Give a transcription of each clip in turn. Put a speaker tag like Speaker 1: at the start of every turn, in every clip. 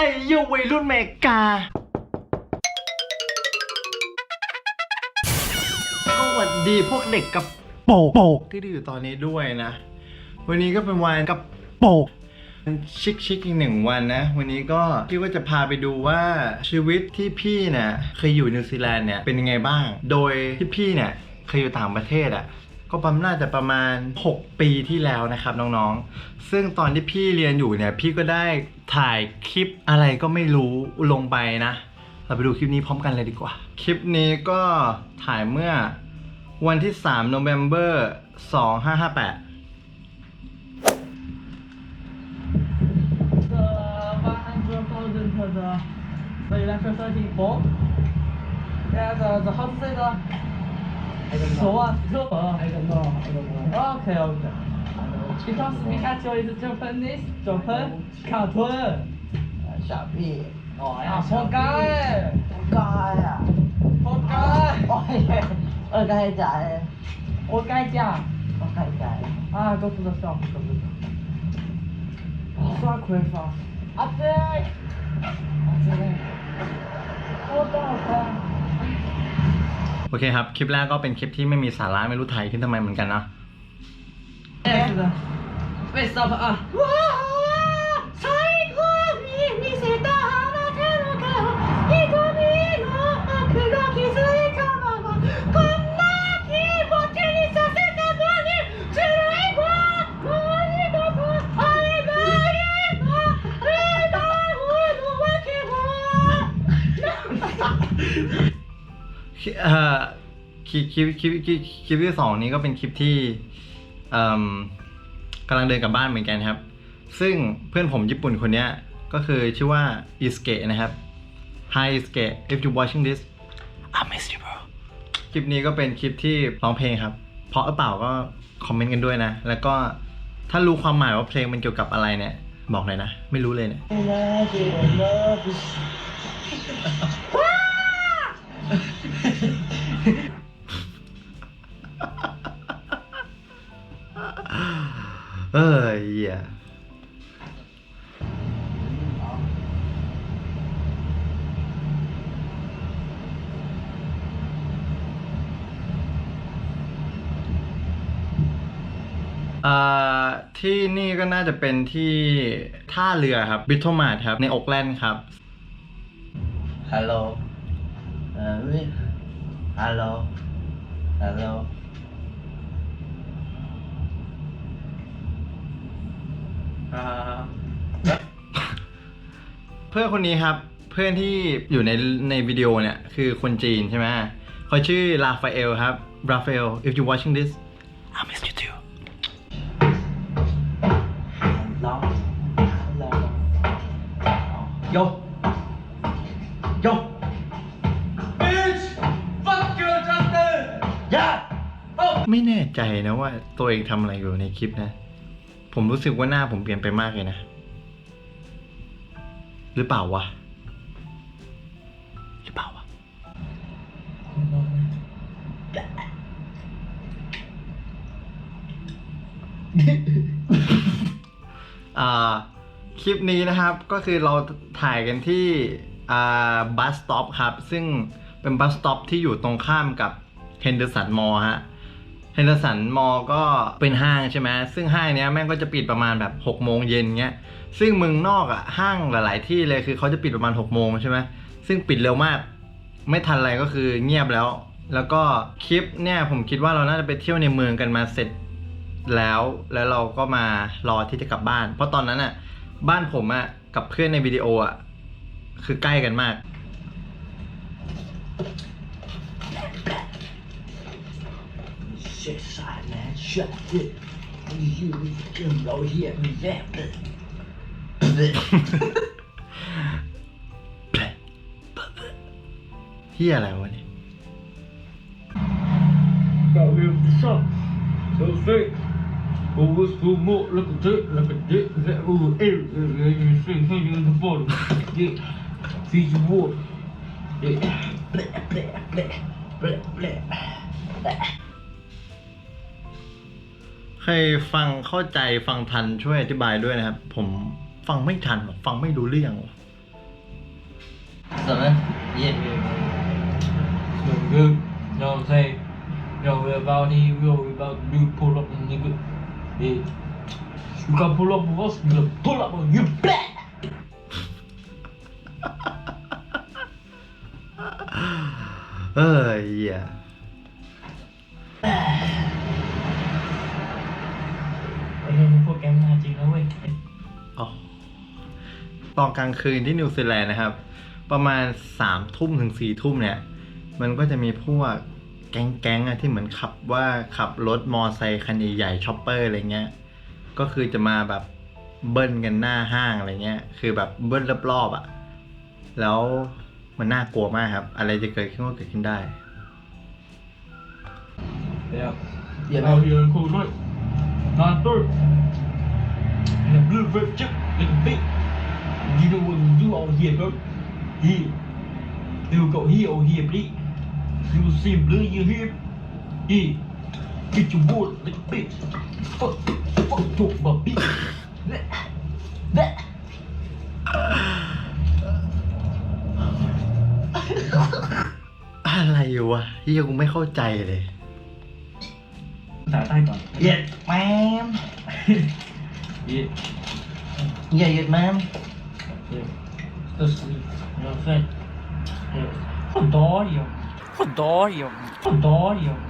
Speaker 1: อ้ยวัยรุ่นเมกาก็หวัดดีพวกเด็กกับโปกโปกที่ดูอยู่ตอนนี้ด้วยนะ วันนี้ก็เป็นวันกับโปกชิคชิคๆอีกหนึ่งวันนะ วันนี้ก็พี่ก็จะพาไปดูว่าชีวิตที่พี่เนี่ยเคยอยู่นิวซีแลนด์เนี่ยเป็นยังไงบ้าง โดยที่พี่เนี่ยเคยอยู่ต่างประเทศอะ ก็ประมาณน่าจะประมาณ 6 ปีที่แล้วนะครับน้องๆ ซึ่งตอนที่พี่เรียนอยู่เนี่ย พี่ก็ได้ถ่ายคลิปอะไรก็ไม่รู้ลงไปนะ เราไปดูคลิปนี้พร้อมกันเลยดีกว่า คลิปนี้ก็ถ่ายเมื่อวันที่3 November 2558
Speaker 2: The 100,000 for the, house say the,
Speaker 3: 好啊，
Speaker 2: 好
Speaker 3: 啊，
Speaker 2: 还有
Speaker 3: 什么？还有什么
Speaker 2: ？OK OK。Because Pikachu is Japanese,
Speaker 3: Japanese。哦，
Speaker 2: 破盖。
Speaker 3: 破盖啊！
Speaker 2: 破盖。
Speaker 3: 我耶，该咋？
Speaker 2: 我该咋？
Speaker 3: 我该咋？
Speaker 2: 啊，都知道笑，都知道。刷亏发。
Speaker 3: 阿仔。阿仔。我到了。
Speaker 1: โอเคครับ คลิปแรกก็เป็นคลิปที่ไม่มีสาระไม่รู้ไทยขึ้นทำไมเหมือนกันเนาะ
Speaker 3: Evet. Mesela. Ah.
Speaker 1: เอ่อคลิปคลิปคลิปคลิปคลิปที่สองนี้ก็เป็นคลิปที่เอิ่มกำลังเดินกลับบ้านเหมือนกันครับ ซึ่งเพื่อนผมญี่ปุ่นคนเนี้ยก็คือชื่อว่าอิสเกะนะครับ Hi อิสเกะ if you watching this I miss you bro คลิปนี้ก็เป็นคลิปที่ร้องเพลงครับ เพราะหรือเปล่าก็คอมเมนต์กันด้วยนะ แล้วก็ถ้ารู้ความหมายว่าเพลงมันเกี่ยวกับอะไรเนี่ย บอกหน่อยนะ ไม่รู้เลยเนี่ย เอ้ยเหี้ยเอ่อที่นี่ก็น่าจะเป็นที่ท่าเรือครับบิทโทมาทครับ ในโอกแลนด์ครับ
Speaker 3: Hello. Uh, we- Hello. Hello.
Speaker 1: อ่าเพื่อนคนนี้ครับ เพื่อนที่อยู่ในในวิดีโอเนี่ย คือคนจีนใช่ไหมเขาชื่อลาฟาเอลครับราฟาเอล if you watching this I miss you too
Speaker 3: Hello. Hello. Yo. Yo.
Speaker 2: Bitch! Fuck you, Justin!
Speaker 3: Yeah.
Speaker 1: ไม่แน่ใจนะว่าตัวเองทำอะไรอยู่ในคลิปนะ ผมรู้สึกว่าหน้าผมเปลี่ยนไปมากเลยนะ หรือเปล่าวะ หรือเปล่าวะ อ่า คลิปนี้นะครับก็คือเราถ่ายกันที่ อ่า บัสสต็อปครับ ซึ่งเป็นบัสสต็อปที่อยู่ตรงข้ามกับเฮนเดอร์สันมอลฮะ เฮนเดอร์สันมอก็เป็นห้างใช่ไหมซึ่งห้างเนี้ยแม่งก็จะปิดประมาณแบบ6กโมงเย็นเงี้ย ซึ่งเมืองนอกอะห้างหลาย ๆ ที่เลยคือเขาจะปิดประมาณ6กโมงใช่ไหมซึ่งปิดเร็วมาก ไม่ทันอะไรก็คือเงียบแล้ว แล้วก็คลิปเนี่ยผมคิดว่าเราน่าจะไปเที่ยวในเมืองกันมาเสร็จแล้วแล้วเราก็มารอที่จะกลับบ้าน เพราะตอนนั้นอะบ้านผมอะกับเพื่อนในวิดีโออะคือใกล้กันมาก
Speaker 3: Shit, side man, shut it. You can go here, me there.
Speaker 1: เฮียอะไรวะเนี่ย
Speaker 2: Got rid of the shop. So fake. Who was too more like a dick, like a dick, that over everything. You see, hanging in the bottom. Yeah. Feed you water. Yeah.
Speaker 3: Bleh, bleh, bleh, bleh, bleh.
Speaker 1: ใครฟังเข้าใจฟังทันช่วยอธิบายด้วยนะครับ ผมฟังไม่ทันหรอกฟังไม่รู้เรื่องหรอกสดไหมเย็น
Speaker 2: So good. You know what I'm saying? You know, we're about here, we're about to do pull up on nigga. Yeah. You gotta pull up on us, you gotta pull up on you. Blah!
Speaker 1: เออเหี้ย ตอนกลางคืนที่นิวซีแลนด์นะครับ ประมาณสามทุ่มถึงสี่ทุ่มเนี่ย มันก็จะมีพวกแก๊งๆอะที่เหมือนขับว่าขับรถมอไซค์คันใหญ่ๆช็อปเปอร์อะไรเงี้ย ก็คือจะมาแบบเบิ้ลกันหน้าห้างอะไรเงี้ย คือแบบเบิ้ลรอบๆอะแล้วมันน่ากลัวมากครับ อะไรจะเกิดขึ้นก็เกิดขึ้นได้
Speaker 2: Yeah.
Speaker 1: Yeah,
Speaker 2: Out here in cool night. Nine thirty. And the blue red chip in the big. You know what we do out here, bro? Here. You go here or here, please. You will see blue, you hear? Here. Get your wood like a bitch. Fuck, fuck, talk about bitch. That, that.
Speaker 1: อะไรวะที่ยังไม่เข้าใจเลย
Speaker 2: ภาษาใต้ก่อน
Speaker 1: เย็ดแมม
Speaker 2: Yeah.
Speaker 1: เย็ดเย็ดแมม
Speaker 2: Assim, 2090. Rodório. É, Rodório.
Speaker 3: Rodório.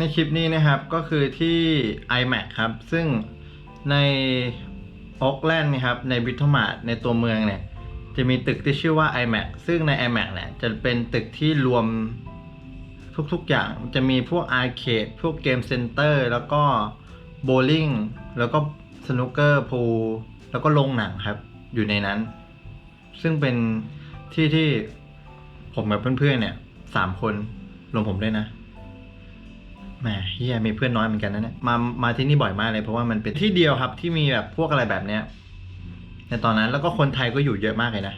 Speaker 1: ในคลิปนี้นะครับก็คือที่ iMac ครับ ซึ่งในออกแลนด์นะครับในบิทมาร์ในตัวเมืองเนี่ย จะมีตึกที่ชื่อว่า iMac ซึ่งใน iMac เนี่ยจะเป็นตึกที่รวมทุกๆอย่างจะมีพวกอาร์เคดพวกเกมเซ็นเตอร์แล้วก็โบลิ่งแล้วก็สนุกเกอร์พูลแล้วก็โรงหนังครับ อยู่ในนั้น ซึ่งเป็นที่ที่ผมกับเพื่อนๆเนี่ยสามคนรวมผมด้วยนะ แหมเฮียมีเพื่อนน้อยเหมือนกันนะเนี่ยมามาที่นี่บ่อยมากเลยเพราะว่ามันเป็นที่เดียวครับที่มีแบบพวกอะไรแบบเนี้ยในตอนนั้นแล้วก็คนไทยก็อยู่เยอะมากเลยนะ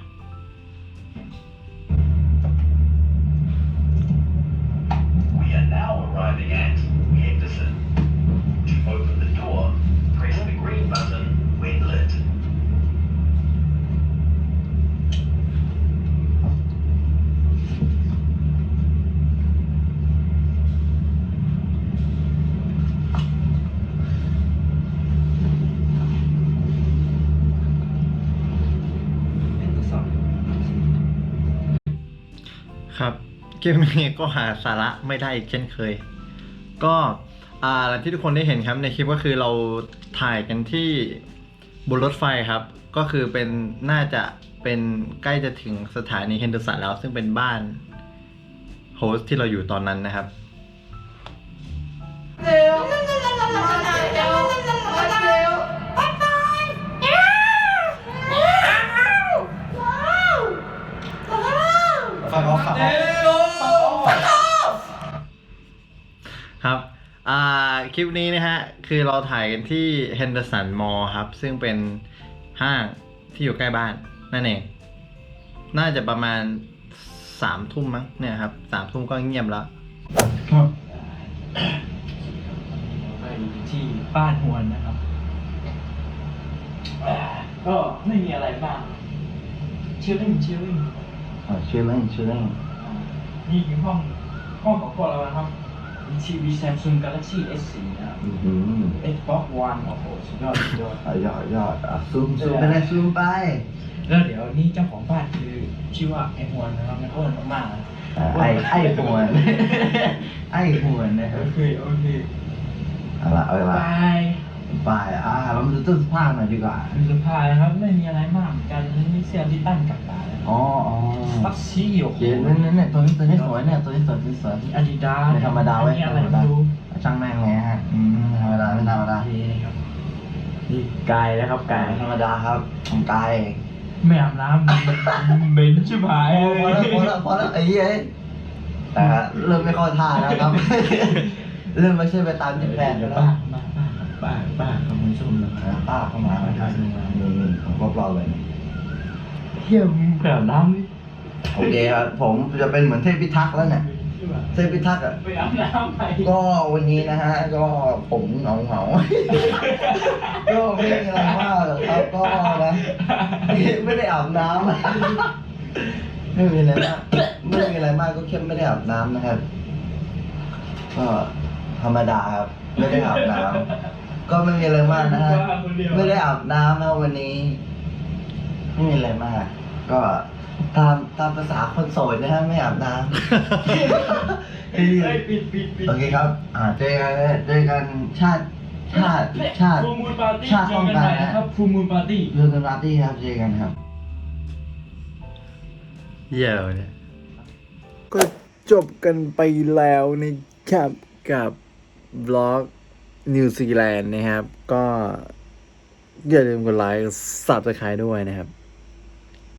Speaker 1: ครับเกมนี้ก็หาสาระไม่ได้อีกเช่นเคย ก็อ่าที่ทุกคนได้เห็นครับในคลิปก็คือเราถ่ายกันที่บนรถไฟครับ ก็คือเป็นน่าจะเป็นใกล้จะถึงสถานีเฮนเดอร์สันแล้ว ซึ่งเป็นบ้านโฮสที่เราอยู่ตอนนั้นนะครับฟังอ อฟฟังออฟครับ อ่า คลิปนี้นะฮะ คือเราถ่ายกันที่ Henderson Mall ครับ ซึ่งเป็นห้างที่อยู่ใกล้บ้าน นั่นเอง น่าจะประมาณสามทุ่มมั้ง เนี่ยครับ สามทุ่มก็เงียบแล้ว
Speaker 2: ไปที่บ้านหวนนะครับ ก็ไม่มีอะไรมาก ชิลลิ่งชิลลิ่ง
Speaker 1: ชื่อเล่นชื่อเล่น
Speaker 2: นี่คือห้องห้องของพวกเรานะครับทีวี Samsung Galaxy S4 นะครับ Xbox One โอ้โหสุดยอดสุดยอด
Speaker 1: ยอดยอดอะซูมซูมไปเลยซูมไป
Speaker 2: แล้วเดี๋ยวนี่เจ้าของบ้านคือชื่อว่าไอฮวนนะครับมันอ้วนมากๆนะ
Speaker 1: ไอ้ไอ้หวนไอ้หวนนะครั
Speaker 2: โอบเคโอเค
Speaker 1: เอาละเอาละ
Speaker 2: บาย
Speaker 1: ไปอ่าเรามาดูตู้เสื้อผ้าหน่อยดีกว่า
Speaker 2: ดูสภาพนะครับไม่มีอะไรมากเหมือนกันนี่เสื้อที่ตั้งกับตาเลย
Speaker 1: อ๋ออ๋อ
Speaker 2: ปักซี่โอ้โห
Speaker 1: เขียนนั่นนั่นเนี่ยตัวนี้ตัวนี้สวยเนี่ยตัวนี้สวยตัวนี้สวย
Speaker 2: อาดิดา
Speaker 1: ไม่ธรรมดาเว้ย
Speaker 2: อันนี้อะไรไม่รู้
Speaker 1: ช่างแม่งเลยฮะอืมธรรมดาไม่ธรรมดา
Speaker 2: นี่ครับนี่กายนะครับกาย
Speaker 1: ธรรมดาครับของกาย
Speaker 2: ไม่อาบน้ำเหม็นชิบหาย
Speaker 1: พอแล้วพอแล้วพอแล้วไอ้เหี้ยแต่เริ่มไม่เข้าท่าแล้วครับ เริ่มไม่ใช่ไปตามที่แพลน
Speaker 2: เดี๋
Speaker 1: แล้
Speaker 2: ยวว
Speaker 1: นะ
Speaker 2: ป้า ป้าป้าป้าป้าครับคุณผู้ชม
Speaker 4: ป้าเข้ามาของพวกเราเลย
Speaker 2: เที่ยมแบบน้ำนี่
Speaker 4: โอเคครับผมจะเป็นเหมือนเทพพิทักษ์แล้วเนี่ยเทพพิทักษ์อะ
Speaker 2: ไปอาบน้ำไป
Speaker 4: ก็วันนี้นะฮะ ก็ผมเหงาเหงาๆก็ไม่มีอะไรมากหรอกครับก็นะไม่ได้อาบน้ำไม่มีอะไรมากไม่มีอะไรมากก็แค่ไม่ได้อาบน้ำนะครับ ก็ธรรมดาครับ ไม่ได้อาบน้ำ ก็ไม่มีอะไรมากนะฮะไม่ได้อาบน้ำนะวันนี้ ไม่มีอะไรมาก ก็ตามตามภาษาคนโสดนะฮะไม่อาบน้ำ
Speaker 2: เฮ้ยปิดปิดปิด
Speaker 4: โอเคครับ อ่าเจอกันเจอกันชาติชาติชาติ
Speaker 2: ฟูมูลปาร์ตี้
Speaker 4: ชาติ
Speaker 2: เจ
Speaker 4: ต้
Speaker 2: อ
Speaker 4: อง
Speaker 2: กัน
Speaker 4: กา
Speaker 2: ให
Speaker 4: ร
Speaker 2: ม่
Speaker 4: นะ
Speaker 2: นะครับฟูมูลปาร์ตี้
Speaker 4: เจอกันปาร์ตี้ครับเจอกันครับเยี่ยมเนี่ยก็จบกันไปแล้วนะครับกับบล็อก นิวซีแลนด์นะครับ ก็อย่าลืมกดไลค์สับสไครด้วยนะครับ